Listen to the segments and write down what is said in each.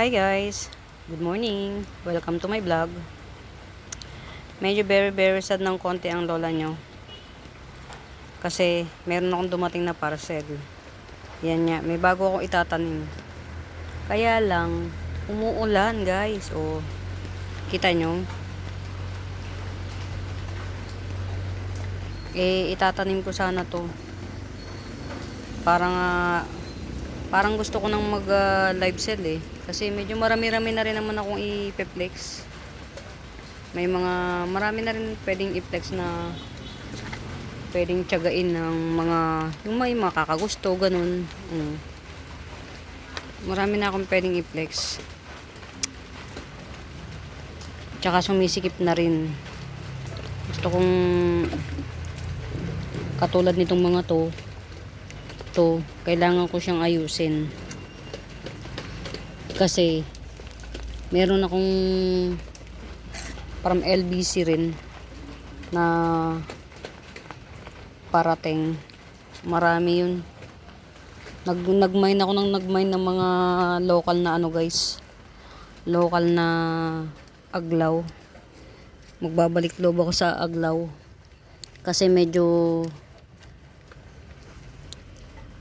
Hi guys! Good morning! Welcome to my vlog. Medyo very very sad ng konti ang lola nyo. Kasi meron akong dumating na parcel. Yan nga, may bago akong itatanim. Kaya lang, umuulan guys. O, kita nyo? Eh, itatanim ko sana to. Parang, ah, parang gusto ko nang mag ah, live sell eh. Kasi medyo marami-rami na rin naman akong i-flex. May mga, marami na rin pwedeng i-flex na pwedeng tiyagain ng mga, yung may makakagusto, ganun. Mm. Marami na akong pwedeng i-flex. Tsaka sumisikip na rin. Gusto kong katulad nitong mga to, to, kailangan ko siyang ayusin. Kasi, meron akong from LBC rin na parating. Marami yun. Nag, nag-mine ako ng nag-mine ng mga local na ano guys. Local na aglaw. Magbabalik loob ako sa aglaw. Kasi medyo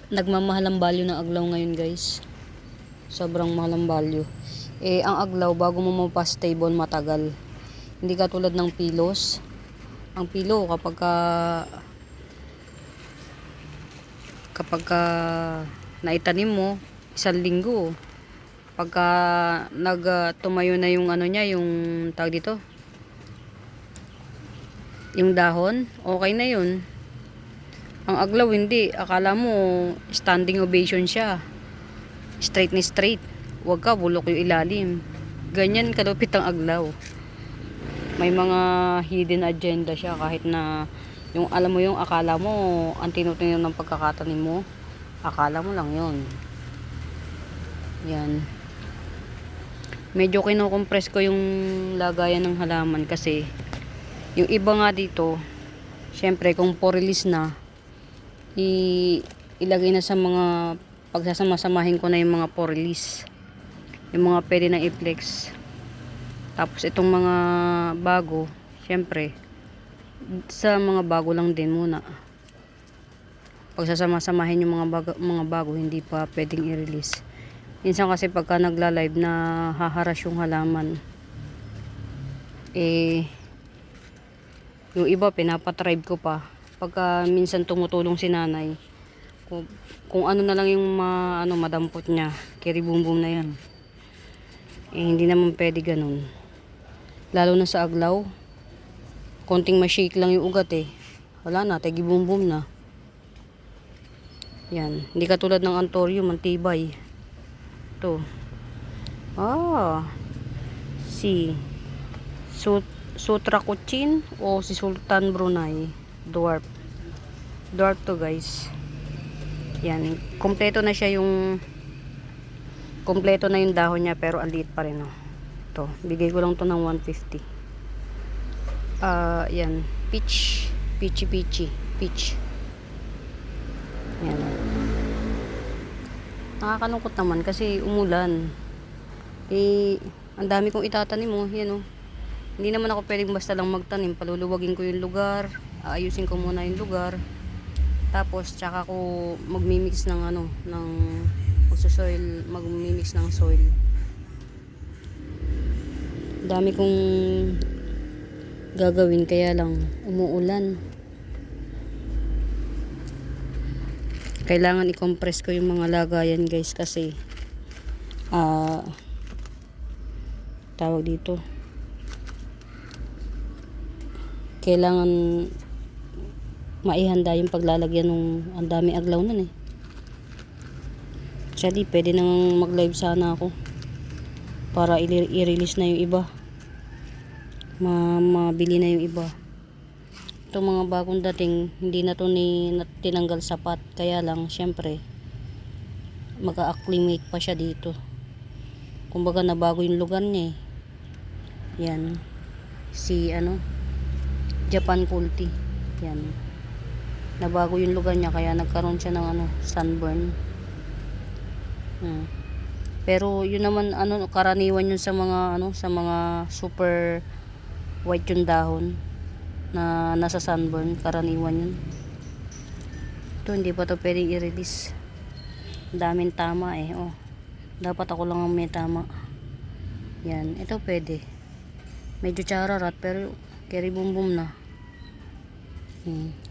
nagmamahal ang value ng aglaw ngayon guys sobrang mahal ang value. Eh ang aglaw bago mo mapas stable matagal. Hindi katulad ng pilos. Ang pilo kapag ka kapag ka naitanim mo isang linggo pagka nag ah, tumayo na yung ano niya yung tawag dito? Yung dahon okay na yun. Ang aglaw hindi. Akala mo standing ovation siya. Straight ni straight. Huwag ka bulok yung ilalim. Ganyan kalupit ang aglaw. May mga hidden agenda siya kahit na yung alam mo yung akala mo ang tinutingnan ng pagkakatanim mo. Akala mo lang yon. Yan. Medyo kinukompress ko yung lagayan ng halaman kasi yung iba nga dito, syempre kung po release na, i ilagay na sa mga pagsasama-samahin ko na yung mga release yung mga pwede na i-flex. Tapos itong mga bago syempre sa mga bago lang din muna. Pagsasama-samahin yung mga bago, mga bago hindi pa pwedeng i-release. Minsan kasi pagka nagla-live na haharas yung halaman eh yung iba pinapatribe ko pa. Pagka minsan tumutulong si nanay kung, ano na lang yung ma, ano, madampot niya. Kiri boom boom na yan. Eh, hindi naman pwede ganun. Lalo na sa aglaw. Konting mashake lang yung ugat eh. Wala na, tagi boom boom na. Yan, hindi katulad ng antorium mantibay. To ah. Si Sut Sutra Kuchin o si Sultan Brunei. Dwarf. Dwarf to guys yan. Kompleto na siya yung kompleto na yung dahon niya pero ang liit pa rin oh. to bigay ko lang to ng 150 ah uh, yan. Peach. Peachy peachy. Peach. Yan. Nakakalungkot naman kasi umulan. Eh ang dami kong itatanim oh. Yan oh. Hindi naman ako pwedeng basta lang magtanim. Paluluwagin ko yung lugar. Aayusin ko muna yung lugar tapos tsaka ko magmimix ng ano ng soil magmimix ng soil. Dami kong gagawin kaya lang umuulan. Kailangan i-compress ko yung mga lagayan guys kasi ah uh, tawag dito. Kailangan maihanda yung paglalagyan ng ang dami aglaw nun eh Actually, pwede nang mag-live sana ako para i-release na yung iba. Ma mabili na yung iba. Itong mga bagong dating, hindi na to ni na, tinanggal sapat. Kaya lang, syempre, mag-acclimate pa siya dito. Kumbaga, nabago yung lugar niya eh. Yan. Si, ano, Japan Kulti. Yan nabago yung lugar niya kaya nagkaroon siya ng ano sunburn hmm. Pero yun naman ano karaniwan yun sa mga ano sa mga super white yung dahon na nasa sunburn, karaniwan yun. Ito hindi pa to pwede i-release. Daming tama eh, oh. Dapat ako lang ang may tama. Yan, ito pwede. Medyo chararat pero keri bum bum na. Hmm.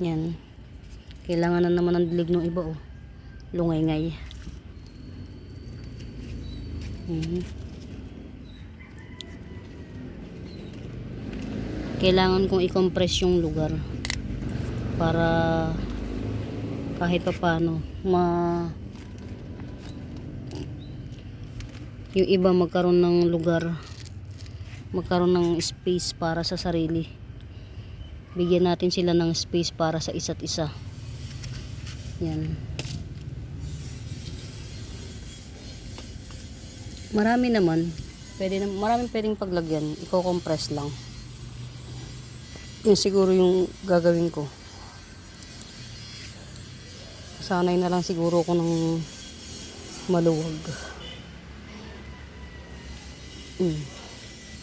Yan. Kailangan na naman ng dilig ng iba oh. Lungay-ngay. Mhm. Kailangan kong i-compress yung lugar para kahit pa paano ma yung iba magkaroon ng lugar magkaroon ng space para sa sarili bigyan natin sila ng space para sa isa't isa. Yan. Marami naman. Pwede na, maraming pwedeng paglagyan. I-compress lang. Yun siguro yung gagawin ko. Sanay na lang siguro ko ng maluwag. Mm.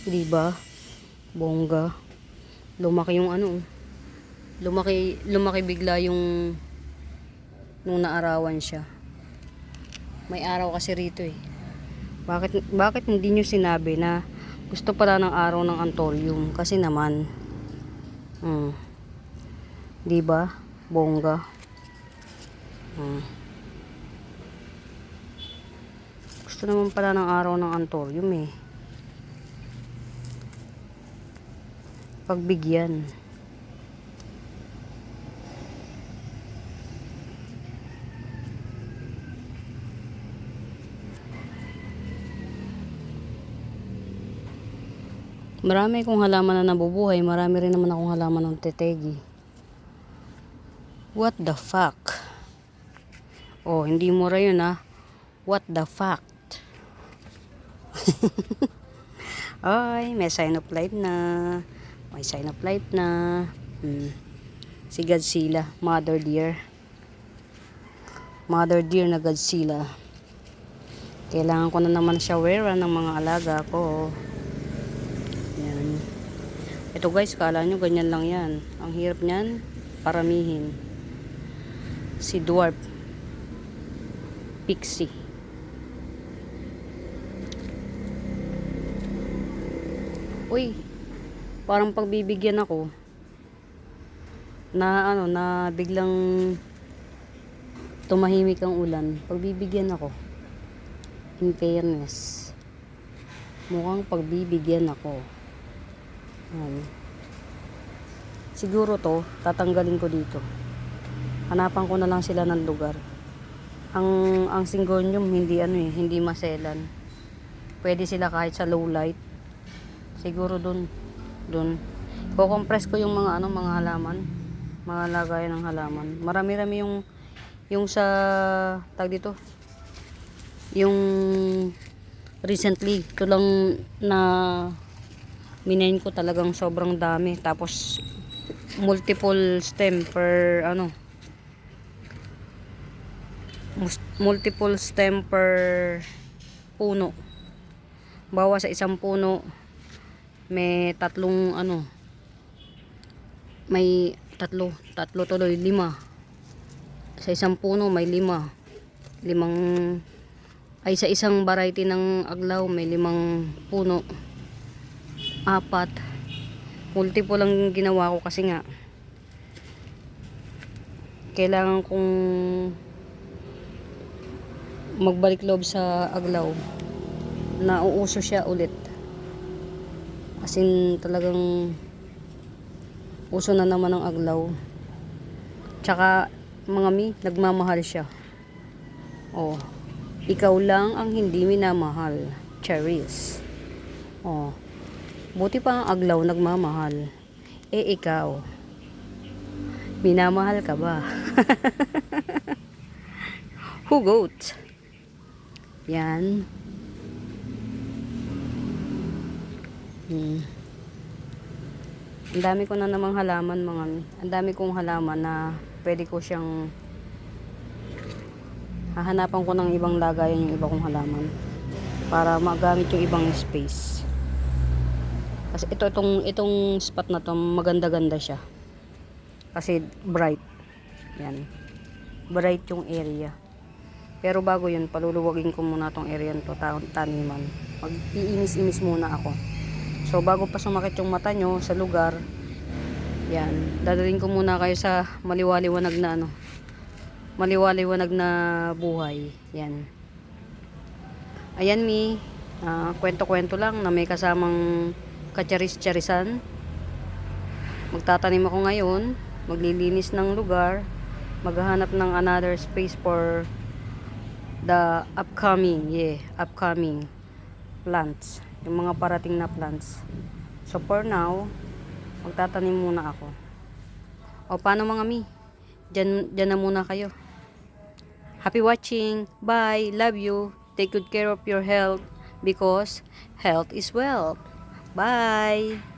di ba bongga lumaki yung ano lumaki lumaki bigla yung nung naarawan siya. May araw kasi rito eh. Bakit bakit hindi nyo sinabi na gusto pala ng araw ng antorium? Kasi naman mm, di ba? Bongga. Mm. gusto naman pala ng araw ng antorium eh pagbigyan Marami kong halaman na nabubuhay, marami rin naman akong halaman ng tetegi. What the fuck? Oh, hindi mo yun ah. What the fact? Ay, may sign of life na. May sign of life na. Hmm. Si Godzilla, Mother Deer. Mother Deer na Godzilla. Kailangan ko na naman siya wearan ng mga alaga ko. Yan. Ito guys, kala nyo ganyan lang yan. Ang hirap niyan, paramihin. Si Dwarf. Pixie. Uy, parang pagbibigyan ako na ano na biglang tumahimik ang ulan pagbibigyan ako in fairness. Mukhang pagbibigyan ako. Ayan. siguro to tatanggalin ko dito. Hanapan ko na lang sila ng lugar. Ang ang syngonium hindi ano eh hindi maselan. Pwede sila kahit sa low light. Siguro dun dun. Ko-compress ko yung mga ano mga halaman. Mga lagayan ng halaman. Marami-rami yung yung sa tag dito? Yung recently ito lang na minain ko talagang sobrang dami. Tapos multiple stem per ano multiple stem per puno. Bawa sa isang puno may tatlong ano may tatlo tatlo tuloy lima. Sa isang puno may lima. Limang ay sa isang variety ng aglaw may limang puno. Apat. Multiple lang ginawa ko kasi nga kailangan kong magbalik loob sa aglaw. Na uuso siya ulit as in talagang uso na naman ng aglaw. Tsaka mga mi nagmamahal siya. Oh ikaw lang ang hindi minamahal Charis oh buti pa ang aglaw nagmamahal. Eh ikaw minamahal ka ba? Hugot yan hmm. Ang dami ko na namang halaman mga mi. Ang dami kong halaman na pwede ko siyang Hahanapan ko ng ibang lagayan yung iba kong halaman. Para magamit yung ibang space. Kasi ito, itong, itong spot na to, maganda-ganda siya. Kasi bright. Yan. Bright yung area. Pero bago yun, paluluwagin ko muna tong area to, ta- taniman. Mag-iinis-inis muna ako. So, bago pa sumakit yung mata nyo sa lugar, yan, dadalhin ko muna kayo sa maliwaliwanag na ano, maliwaliwanag na buhay. Yan. Ayan, Mi. Ah, kwento-kwento lang na may kasamang kacharis-charisan. Magtatanim ako ngayon. Maglilinis ng lugar. Maghahanap ng another space for the upcoming, yeah, upcoming plants. Yung mga parating na plants. So for now, magtatanim muna ako. O paano mga mi? Diyan, diyan na muna kayo. Happy watching. Bye. Love you. Take good care of your health because health is wealth. Bye.